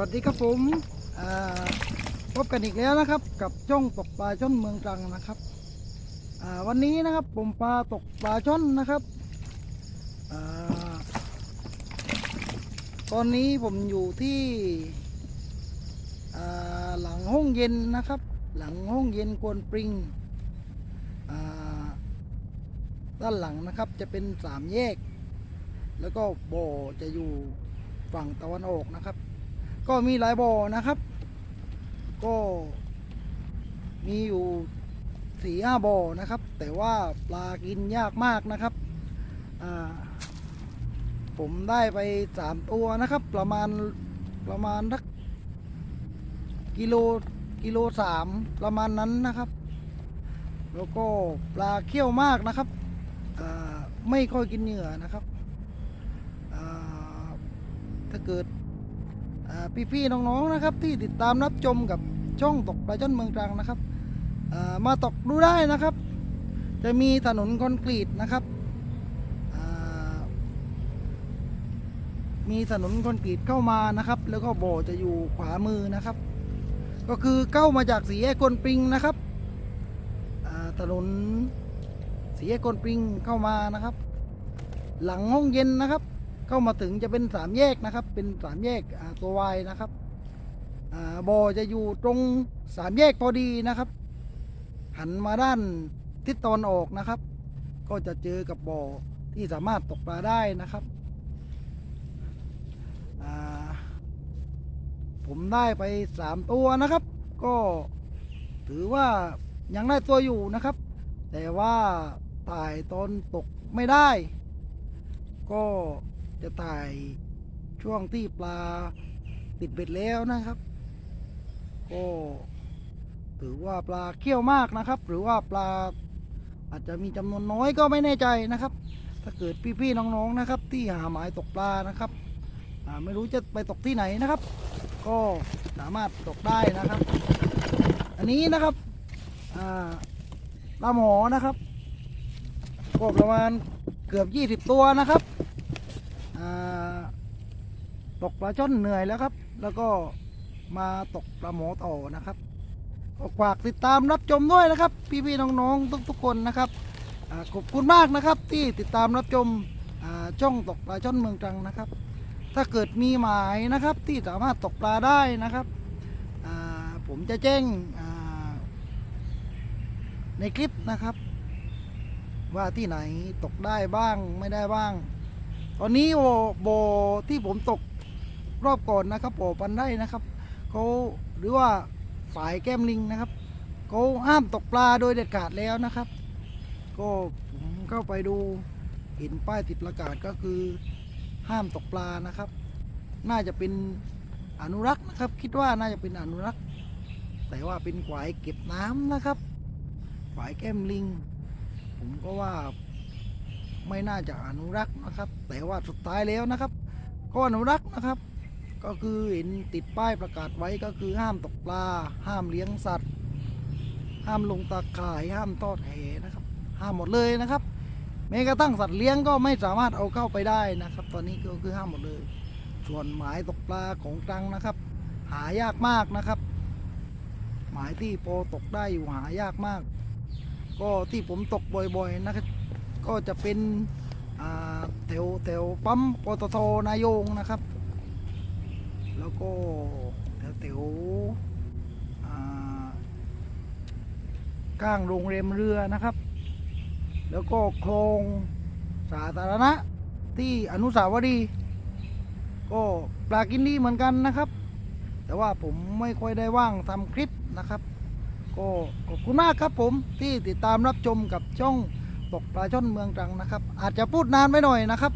วัสดีครับผมพบกันอีกแล้วนะครับ กับช่องตกปลาช่อนเมืองตรังนะครับวันนี้นะครับผมปลาตกปลาช่อนนะครับอตอนนี้ผมอยู่ที่หลังห้องเย็นนะครับ หลังห้องเย็นกวนปริงด้านหลังนะครับจะเป็นสามแยก แล้วก็บ่อจะอยู่ฝั่งตะวันออกนะครับ ก็มีหลายบ่อนะครับ ก็มีอยู่สี่ห้าบ่อนะครับ แต่ว่าปลากินยากมากนะครับผมได้ไปสามตัวนะครับ ประมาณประมาณสักกิโลกิโลสามประมาณนั้นนะครับ แล้วก็ปลาเขี้ยวมากนะครับไม่ค่อยกินเหยื่อนะครับถ้าเกิด พี่ๆน้องๆนะครับ ที่ติดตามรับชมกับช่องตกปลาจ้อนเมืองตรังนะครับามาตกดูได้นะครับ จะมีถนนคอนกรีตนะครับมีถนนคอนกรีตเข้ามานะครับ แล้วก็บ่อจะอยู่ขวามือนะครับ ก็คือเข้ามาจากสีแยกกวนปริงนะครับถนนสีแยกกวนปริงเข้ามานะครับ หลังห้องเย็นนะครับ เข้ามาถึงจะเป็นสามแยกนะครับ เป็นสามแยกตัววายนะครับบ่อจะอยู่ตรงสามแยกพอดีนะครับ หันมาด้านทิศตะวันออกนะครับ ก็จะเจอกับบ่อที่สามารถตกปลาได้นะครับ ผมได้ไปสามตัวนะครับ ก็ถือว่ายังได้ตัวอยู่นะครับ แต่ว่าถ่ายตอนตกไม่ได้ ก็ จะถ่ายช่วงที่ปลาติดเบ็ดแล้วนะครับก็ถือว่าปลาเขี้ยวมากนะครับ หรือว่าปลาอาจจะมีจำนวนน้อยก็ไม่แน่ใจนะครับ ถ้าเกิดพี่ๆน้องๆนะครับ ที่หาหมายตกปลานะครับไม่รู้จะไปตกที่ไหนนะครับ ก็สามารถตกได้นะครับ อันนี้นะครับปลาหมอนะครับก็ประมาณเกือบ 20 ตัวนะครับ ตกปลาช่อนเหนื่อยแล้วครับ แล้วก็มาตกปลาหมอต่อนะครับก็ฝากติดตามรับชมด้วยนะครับ พี่ๆน้องๆทุกๆคนนะครับอขอบคุณมากนะครับที่ติดตามรับชมช่องตกปลาช่อนเมืองตรังนะครับ ถ้าเกิดมีหมายนะครับที่สามารถตกปลาได้นะครับผมจะแจ้งในคลิปนะครับ ว่าที่ไหนตกได้บ้างไม่ได้บ้าง ตอนนี้โบที่ผมตก รอบก่อนนะครับโบปันได้นะครับเขาหรือว่าฝ่ายแก้มลิงนะครับเขาห้ามตกปลาโดยเด็ดขาดแล้วนะครับ ก็ผมเข้าไปดูเห็นป้ายติดประกาศก็คือห้ามตกปลานะครับ น่าจะเป็นอนุรักษ์นะครับ คิดว่าน่าจะเป็นอนุรักษ์ แต่ว่าเป็นฝายเก็บน้ำนะครับฝายแก้มลิง ผมก็ว่าไม่น่าจะอนุรักษ์นะครับ แต่ว่าสุดท้ายแล้วนะครับ ก็อนุรักษ์นะครับ ก็คือเห็นติดป้ายประกาศไว้ก็คือห้ามตกปลา ห้ามเลี้ยงสัตว์ ห้ามลงตาข่ายห้ามทอดแหนะครับ ห้ามหมดเลยนะครับแม้กระทั่งสัตว์เลี้ยงก็ไม่สามารถเอาเข้าไปได้นะครับ ตอนนี้ก็คือห้ามหมดเลย ส่วนหมายตกปลาของตรังนะครับ หายากมากนะครับ หมายที่โปตกได้อยู่หายากมาก ก็ที่ผมตกบ่อยๆนะครับ ก็จะเป็นแถวแถวปั๊มปตทนายงนะครับ แล้วก็แถวแถวข้างโรงแรมเรือนะครับ แล้วก็โครงสาธารณะที่อนุสาวรีย์ก็ปลากินดีเหมือนกันนะครับ แต่ว่าผมไม่ค่อยได้ว่างทำคลิปนะครับ ก็ขอบคุณมากครับผมที่ติดตามรับชมกับช่องตกปลาช่อนเมืองตรังนะครับ อาจจะพูดนานไปหน่อยนะครับ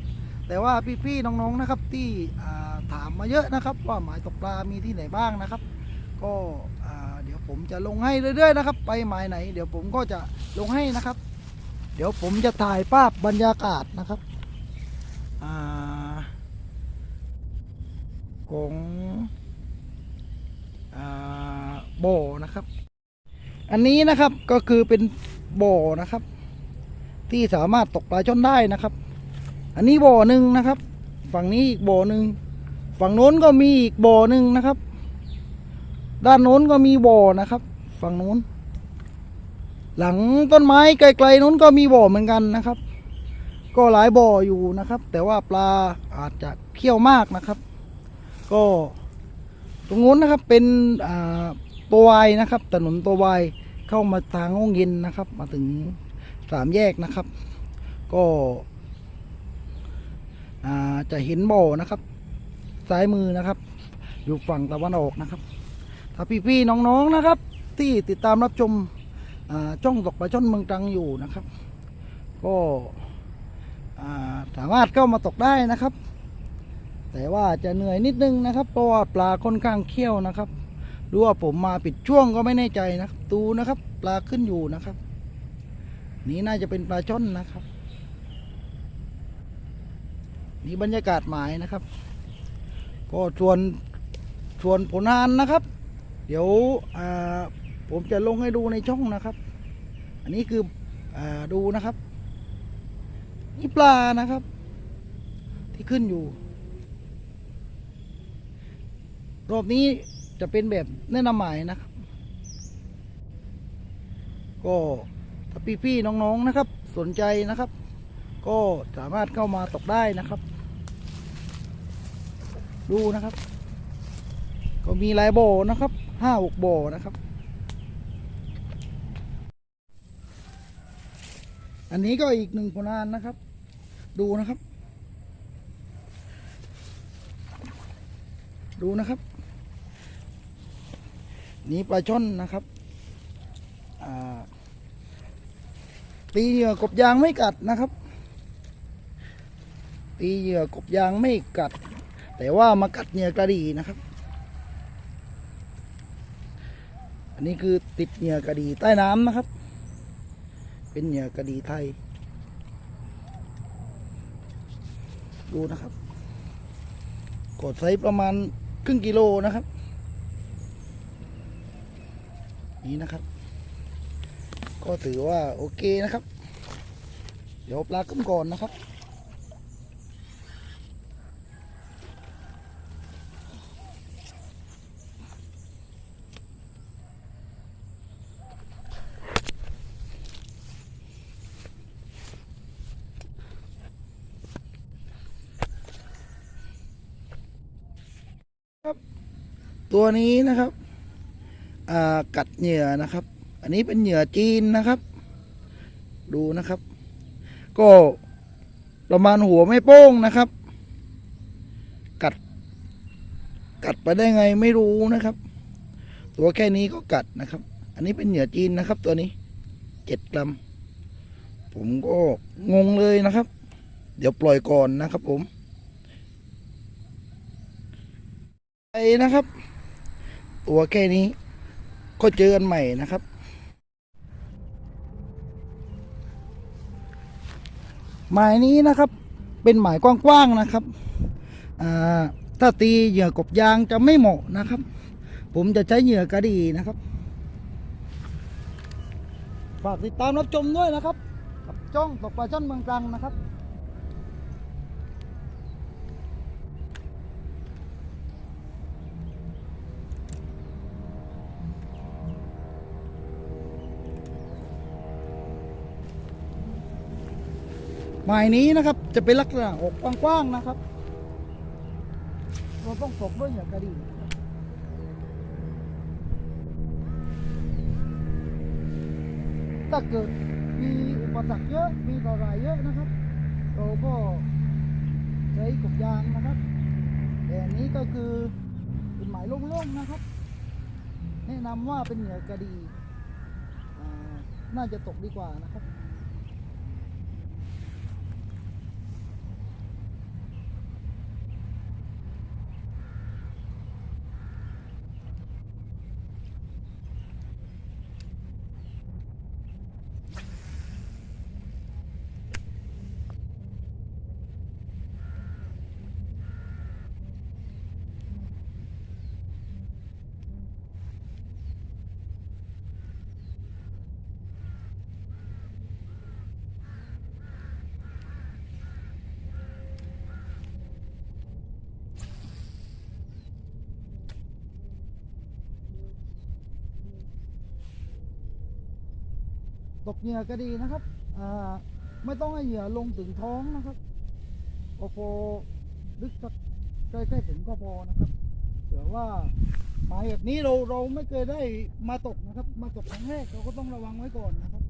แต่ว่าพี่ๆน้องๆนะครับที่อ่า ถามมาเยอะนะครับ ว่าหมายตกปลามีที่ไหนบ้างนะครับ ก็เดี๋ยวผมจะลงให้เรื่อยๆนะครับ ไปหมายไหน เดี๋ยวผมก็จะลงให้นะครับ เดี๋ยวผมจะถ่ายภาพบรรยากาศนะครับอของอบ่อนะครับ อันนี้นะครับก็คือเป็นบ่อนะครับ ที่สามารถตกปลาช่อนได้นะครับ อันนี้บ่อหนึ่งนะครับ ฝั่งนี้อีกบ่อหนึ่ง ฝั่งโน้นก็มีอีกบ่อหนึ่งนะครับ ด้านโน้นก็มีบ่อนะครับ ฝั่งโน้น หลังต้นไม้ไกลๆโน้นก็มีบ่อเหมือนกันนะครับ ก็หลายบ่ออยู่นะครับ แต่ว่าปลาอาจจะเขี้ยวมากนะครับ ก็ตรงโน้นนะครับเป็นตัววายนะครับถนนตัววายเข้ามาทางห้องเย็นนะครับ มาถึงสามแยกนะครับ ก็จะเห็นบ่อนะครับ ซ้ายมือนะครับ อยู่ฝั่งตะวันออกนะครับ ถ้าพี่ๆน้องๆนะครับ ที่ติดตามรับชมช่องตกปลาช่อนเมืองตรังอยู่นะครับ ก็สามารถเข้ามาตกได้นะครับ แต่ว่าจะเหนื่อยนิดนึงนะครับ เพราะว่าปลาค่อนข้างเขี้ยวนะครับหรือว่าผมมาปิดช่วงก็ไม่แน่ใจนะครับดูนะครับ ปลาขึ้นอยู่นะครับ นี่น่าจะเป็นปลาช่อนนะครับ นี่บรรยากาศหมายนะครับ ก็ชวนชวนผลงานนะครับ เดี๋ยวผมจะลงให้ดูในช่องนะครับ อันนี้คืออดูนะครับ นี่ปลานะครับ ที่ขึ้นอยู่ รอบนี้จะเป็นแบบแนะนำหมายนะครับ ก็ถ้าพี่ๆน้องๆนะครับ สนใจนะครับ ก็สามารถเข้ามาตกได้นะครับ ดูนะครับ ก็มีหลายบ่อนะครับห้าหกบ่อนะครับ อันนี้ก็อีกหนึ่งผลงานนะครับ ดูนะครับ ดูนะครับ นี่ปลาช่อนนะครับตีเหยื่อกบยางไม่กัดนะครับ ตีเหยื่อกบยางไม่กัด แต่ว่ามากัดเหยื่อกระดีนะครับ อันนี้คือติดเหยื่อกระดีใต้น้ำนะครับ เป็นเหยื่อกระดีไทย ดูนะครับกดไซส์ประมาณครึ่งกิโลนะครับ นี่นะครับ ก็ถือว่าโอเคนะครับ เดี๋ยวปลาขึ้นก่อนนะครับ ตัวนี้นะครับกัดเหยื่อนะครับ อันนี้เป็นเหยื่อจีนนะครับ ดูนะครับ ก็ประมาณหัวไม่โป้งนะครับ กัด กัดไปได้ไงไม่รู้นะครับ ตัวแค่นี้ก็กัดนะครับ อันนี้เป็นเหยื่อจีนนะครับ ตัวนี้เจ็ดกรัมผมก็งงเลยนะครับ เดี๋ยวปล่อยก่อนนะครับผมไปนะครับ ตัวแค่นี้ ก็เจอกันใหม่นะครับหมายนี้นะครับ เป็นหมายกว้างๆนะครับถ้าตีเหยื่อกบยางจะไม่เหมาะนะครับ ผมจะใช้เหยื่อกระดีนะครับ ฝากติดตามรับชมด้วยนะครับกับจ้องตกปลาช่อนเมืองตรังนะครับ หมายนี้นะครับ จะเป็นลักษณะอกกว้างๆนะครับ เราต้องตกด้วยเหยื่อกระดิ่งถ้าเกิดมีอุปสรรคเยอะ มีต่อรายเยอะนะครับ เราก็ใช้กบยางนะครับ แต่นี้ก็คือเป็นหมายโล่งๆนะครับ แนะนำว่าเป็นเหยื่อกระดี น่าจะตกดีกว่านะครับ ตกเหยื่อก็ดีนะครับไม่ต้องให้เหยื่อลงถึงท้องนะครับโอโฟลึกสักใกล้ๆถึงก็พอนะครับเผื่อว่าหมายแบบนี้เราเราไม่เคยได้มาตกนะครับ มาตกครั้งแรกเราก็ต้องระวังไว้ก่อนนะครับ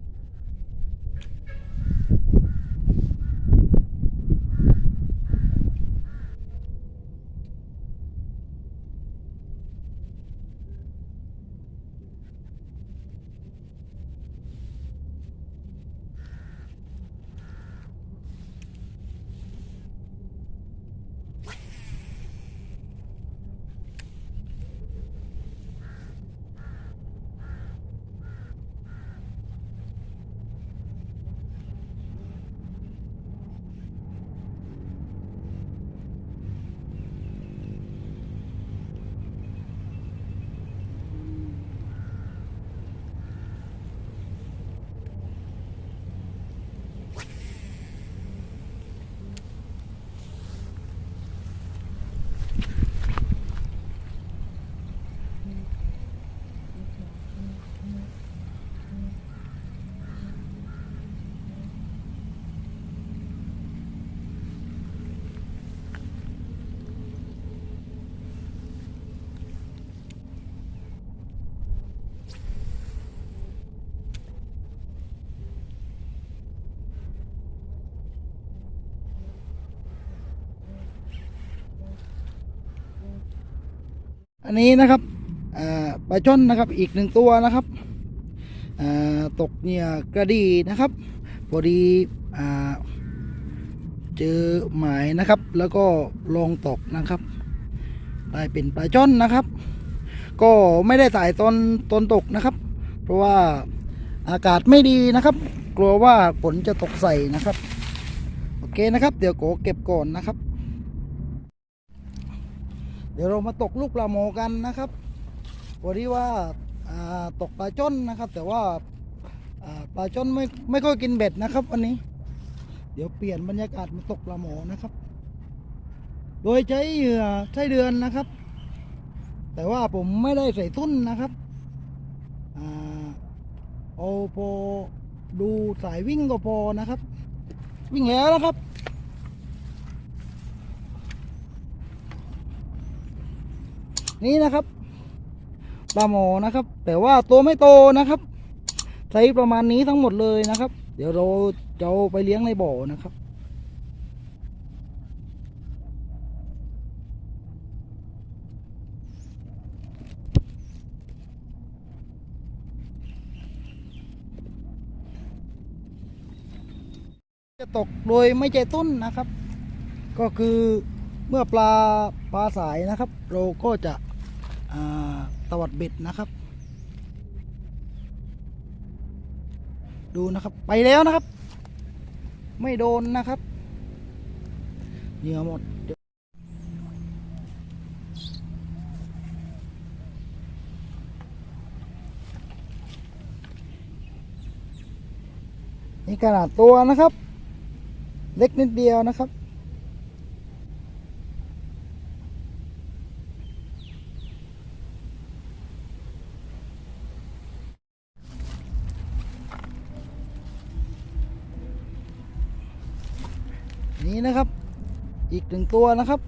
อันนี้นะครับปลาช่อนนะครับอีกหนึ่งตัวนะครับตกเหยื่อกระดีนะครับพอดีเจอหมายนะครับ แล้วก็ลองตกนะครับได้เป็นปลาช่อนนะครับ ก็ไม่ได้ถ่ายตอนตอนตกนะครับ เพราะว่าอากาศไม่ดีนะครับ กลัวว่าฝนจะตกใส่นะครับ โอเคนะครับ เดี๋ยวโกเก็บก่อนนะครับ ดี๋ยวเรามาตกลูกปลาโมกันนะครับ วันนี้ว่าาตกปลาจ้นนะครับ แต่ว่าาปลาจ้นไม่ไม่ค่อยกินเบ็ดนะครับวันนี้ เดี๋ยวเปลี่ยนบรรยากาศมาตกปลาโมนะครับ โดยใช้เหยื่อใช้เดือนนะครับ แต่ว่าผมไม่ได้ใส่ทุ่นนะครับเอาพอดูสายวิ่งก็พอนะครับ วิ่งแล้วนะครับ นี่นะครับปลาหมอนะครับ แต่ว่าตัวไม่โตนะครับไซส์ประมาณนี้ทั้งหมดเลยนะครับ เดี๋ยวเราจะไปเลี้ยงในบ่อนะครับจะตกโดยไม่ใจต้นนะครับ ก็คือเมื่อปลาปลาสายนะครับ เราก็จะ ตวัดเบ็ดนะครับ ดูนะครับไปแล้วนะครับ ไม่โดนนะครับเหยื่อหมดนี่ขนาดตัวนะครับ เล็กนิดเดียวนะครับ นี่นะครับ อีกหนึ่งตัวนะครับ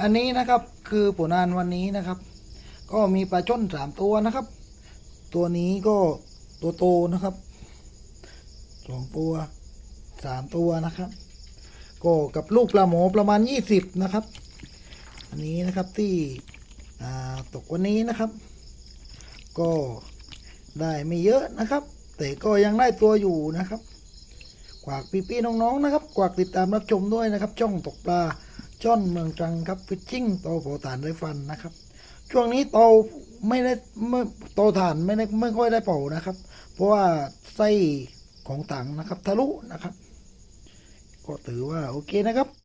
อันนี้นะครับคือผลงานวันนี้นะครับ ก็มีปลาช่อนสามตัวนะครับ ตัวนี้ก็ตัวโตนะครับสองตัวสามตัวนะครับ ก็กับลูกปลาหมอประมาณยี่สิบนะครับ อันนี้นะครับที่ตกวันนี้นะครับ ก็ได้ไม่เยอะนะครับ แต่ก็ยังได้ตัวอยู่นะครับกวากพี่ๆน้องๆนะครับกวากติดตามรับชมด้วยนะครับ ช่องตกปลาช่อนเมืองตรังครับฟิชชิ่งโตโผฐานไรฟันนะครับ ช่วงนี้โตไม่ได้ไม่โตถ่านไม่ได้ไม่ค่อยได้เป่านะครับ เพราะว่าไส้ของถังนะครับ ทะลุนะครับ ก็ถือว่าโอเคนะครับ